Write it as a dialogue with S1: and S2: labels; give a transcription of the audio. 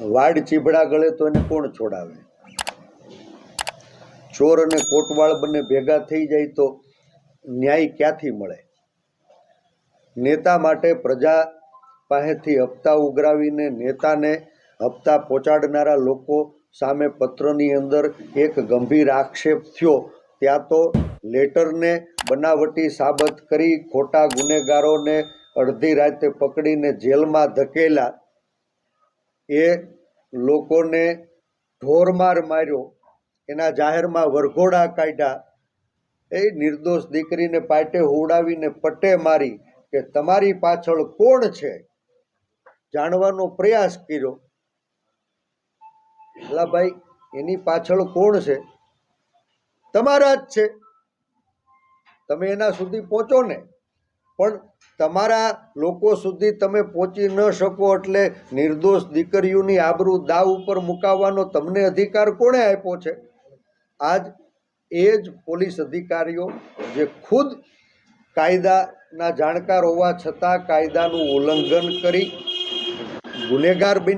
S1: વાડ ચીભડા ગળે તો એને કોણ છોડાવે? ચોર અને કોટવાળ બંને ભેગા થઈ જાય તો ન્યાય ક્યાંથી મળે? નેતા માટે પ્રજા પાસેથી હપ્તા ઉઘરાવીને નેતાને હપ્તા પહોંચાડનારા લોકો સામે પત્રની અંદર એક ગંભીર આક્ષેપ થયો. ત્યાં તો લેટરને બનાવટી સાબત કરી ખોટા ગુનેગારોને અડધી રાતે પકડીને જેલમાં ધકેલા એ લોકોને ઢોરમાર માર્યો, એના જાહેરમાં વરઘોડા કાઢ્યા. એ નિર્દોષ દીકરીને પાટે હોડાવીને પટ્ટે મારી કે તમારી પાછળ કોણ છે? જાણવાનો પ્રયાસ કર્યો. એટલા ભાઈ, એની પાછળ કોણ છે? તમારા જ છે. તમે એના સુધી પહોંચો ને. પણ તમારા લોકો સુધી તમે પહોંચી ન શકો એટલે નિર્દોષ દીકરીઓની આબરૂ દાવ ઉપર મુકાવવાનો તમને અધિકાર કોણે આપ્યો છે? આજ એ જ પોલીસ અધિકારીઓ જે ખુદ કાયદાના જાણકાર હોવા છતાં કાયદાનું ઉલ્લંઘન કરી ગુનેગાર બની